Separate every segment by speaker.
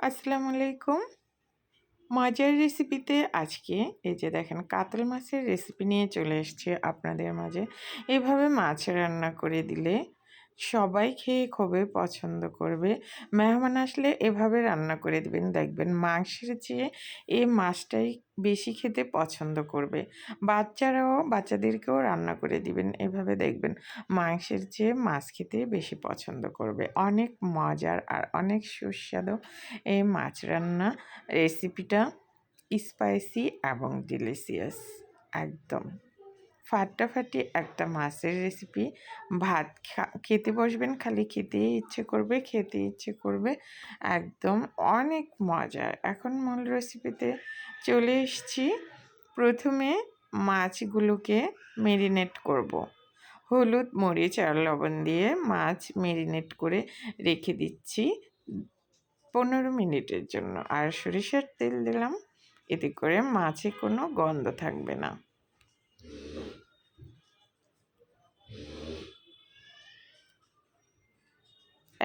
Speaker 1: আসসালামু আলাইকুম। মাজার রেসিপিতে আজকে এই যে দেখেন কাতল মাছের রেসিপি নিয়ে চলে এসছে আপনাদের মাঝে। এভাবে মাছ রান্না করে দিলে সবাই খেয়ে খুবই পছন্দ করবে। মেহমান আসলে এভাবে রান্না করে দিবেন। দেখবেন মাংসের চেয়ে এই মাছটাই বেশি খেতে পছন্দ করবে। বাচ্চারাও, বাচ্চাদেরকেও রান্না করে দিবেন। এভাবে দেখবেন মাংসের চেয়ে মাছ খেতে বেশি পছন্দ করবে। অনেক মজার আর অনেক সুস্বাদু এই মাছ রান্না রেসিপিটা স্পাইসি এবং ডিলিশিয়াস একদম। ফাটাফাটি একটা মাছের রেসিপি ভাত খেতে বসবেন, খালি খেতেই ইচ্ছে করবে, খেতে ইচ্ছে করবে। একদম অনেক মজা এখন মূল রেসিপিতে চলে এসছি। প্রথমে মাছগুলোকে মেরিনেট করব। হলুদ, মরিচ আর লবণ দিয়ে মাছ মেরিনেট করে রেখে দিচ্ছি পনেরো মিনিটের জন্য। আর সরিষার তেল দিলাম। এতে করে মাছে কোনো গন্ধ থাকবে না।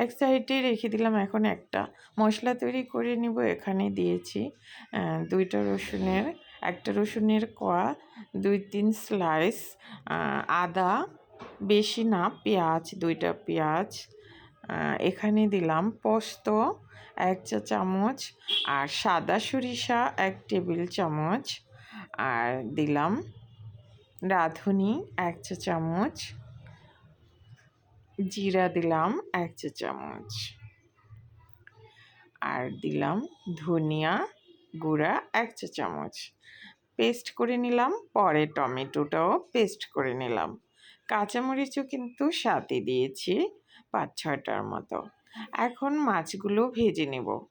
Speaker 1: এক সাইডে রেখে দিলাম এখন একটা। মশলা তৈরি করে নিব, এখানে দিয়েছি দুইটা রসুনের, একটা রসুনের কোয়া, দুই তিন স্লাইস আদা, বেশি না, পেঁয়াজ, দুইটা পেঁয়াজ এখানে দিলাম পোস্ত, এক চা চামচ, আর সাদা সরিষা, এক টেবিল চামচ, আর দিলাম রাঁধুনি, এক চা চামচ জিরা দিলাম এক চা চামচ। আর দিলাম ধনিয়া গুঁড়া এক চা চামচ। পেস্ট করে নিলাম, পরে টমেটোটাও পেস্ট করে নিলাম। কাঁচামরিচও কিন্তু সাথে দিয়েছি পাঁচ ছয়টার মতো। এখন মাছগুলো ভেজে নেব।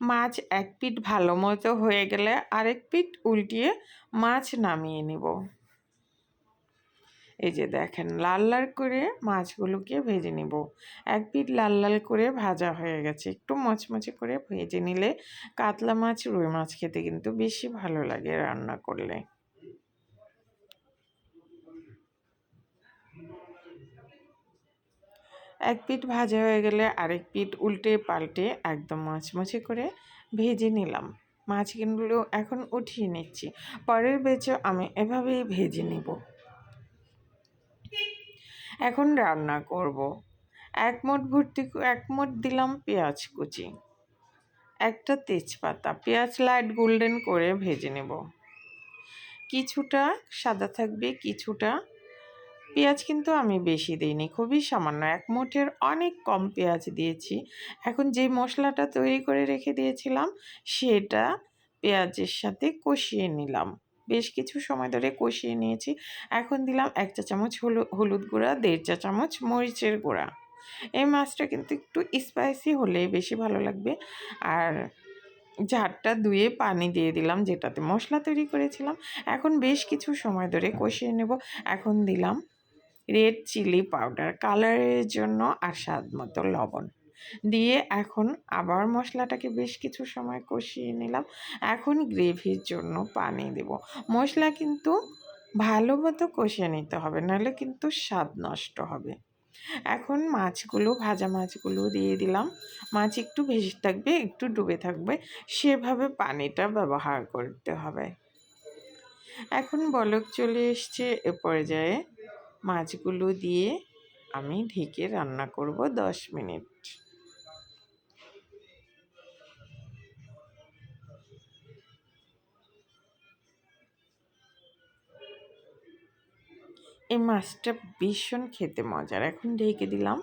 Speaker 1: মাছ এক পিঠ ভালো মতো হয়ে গেলে আরেক পিঠ উল্টিয়ে মাছ নামিয়ে নেব। এই যে দেখেন, লাল লাল করে মাছগুলোকে ভেজে নিব। এক পিঠ লাল লাল করে ভাজা হয়ে গেছে। একটু মচমচে করে ভেজে নিলে কাতলা মাছ, রুই মাছ খেতে কিন্তু বেশি ভালো লাগে রান্না করলে। এক পিঠ ভাজা হয়ে গেলে আরেক পিঠ উল্টে পাল্টে একদম মচমচে করে ভেজে নিলাম। মাছ মাছগুলো এখন উঠিয়ে নিচ্ছি। পরের বেচে আমি এভাবেই ভেজে নিব। এখন রান্না করব। এক মোট ভর্তি এক মোট দিলাম পেঁয়াজ কুচি। একটা তেজপাতা, পেঁয়াজ লাইট গোল্ডেন করে ভেজে নেব। কিছুটা সাদা থাকবে, কিছুটা পেঁয়াজ কিন্তু আমি বেশি দিইনি, খুবই সামান্য। এক মুঠের অনেক কম পেঁয়াজ দিয়েছি। এখন যে মশলাটা তৈরি করে রেখে দিয়েছিলাম, সেটা পেঁয়াজের সাথে কষিয়ে নিলাম। বেশ কিছু সময় ধরে কষিয়ে নিয়েছি। এখন দিলাম এক চা চামচ হলুদ গুঁড়া, দেড় চা চামচ মরিচের গুঁড়া। এই মাছটা কিন্তু একটু স্পাইসি হলে বেশি ভালো লাগবে। আর ঝাড়টা ধুয়ে পানি দিয়ে দিলাম, যেটাতে মশলা তৈরি করেছিলাম। এখন বেশ কিছু সময় ধরে কষিয়ে নেব। এখন দিলাম রেড চিলি পাউডার কালারের জন্য আর স্বাদ মতো লবণ। দিয়ে এখন আবার মশলাটাকে বেশ কিছু সময় কষিয়ে নিলাম। এখন গ্রেভির জন্য পানি দেব। মশলা কিন্তু ভালো মতো কষিয়ে নিতে হবে, নাহলে কিন্তু স্বাদ নষ্ট হবে। এখন মাছগুলো, ভাজা মাছগুলো দিয়ে দিলাম। মাছ একটু ভেসে থাকবে, একটু ডুবে থাকবে, সেভাবে পানিটা ব্যবহার করতে হবে। এখন বলক চলে এসছে এ পর্যায়ে। মাছগুলো দিয়ে আমি ঢেকে রান্না করব দশ মিনিট। এই মাছটা ভীষণ খেতে মজার। এখন ঢেকে দিলাম।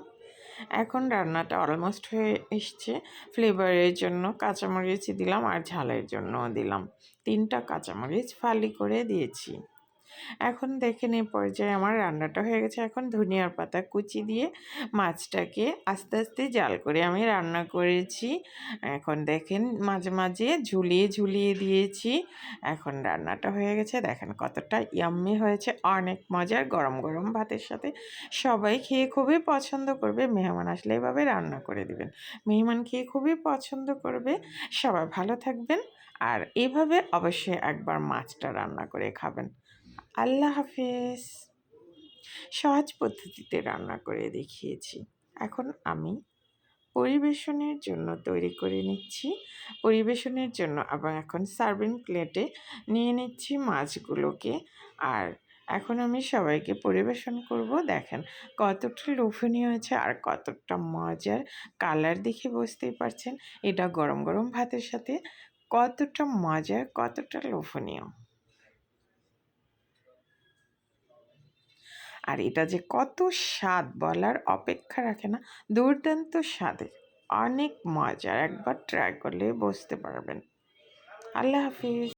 Speaker 1: এখন রান্নাটা অলমোস্ট হয়ে এসছে। ফ্লেভারের জন্য কাঁচামরিচ দিলাম আর ঝালের জন্যও দিলাম। তিনটা কাঁচামরিচ ফালি করে দিয়েছি। এখন দেখেন এই পর্যায়ে আমার রান্নাটা হয়ে গেছে। এখন ধনিয়ার পাতা কুচি দিয়ে মাছটাকে আস্তে আস্তে জাল করে আমি রান্না করেছি। এখন দেখেন মাঝে মাঝে ঝুলিয়ে ঝুলিয়ে দিয়েছি। এখন রান্নাটা হয়ে গেছে। দেখেন কতটা ইয়াম্মি হয়েছে। অনেক মজার গরম গরম ভাতের সাথে। সবাই খেয়ে খুবই পছন্দ করবে। মেহমান আসলে এভাবে রান্না করে দিবেন। মেহমান খেয়ে খুবই পছন্দ করবে। সবাই ভালো থাকবেন। আর এভাবে অবশ্যই একবার মাছটা রান্না করে খাবেন। আল্লাহ হাফেজ। সহজ পদ্ধতিতে রান্না করে দেখিয়েছি। এখন আমি পরিবেশনের জন্য তৈরি করে নিচ্ছি। পরিবেশনের জন্য আবার এখন সার্ভিং প্লেটে নিয়ে নিচ্ছি মাছগুলোকে। আর এখন আমি সবাইকে পরিবেশন করব। দেখেন কতটা লোভনীয় হয়েছে আর কতটা মজার কালার দেখে বুঝতেই পারছেন। এটা গরম গরম ভাতের সাথে কতটা মজার, কতটা লোভনীয়। আর এটা যে কত স্বাদ বলার অপেক্ষা রাখে না, দুর্দান্ত স্বাদের। অনেক মজার, একবার ট্রাই করলে বুঝতে পারবেন। আল্লাহ হাফিজ।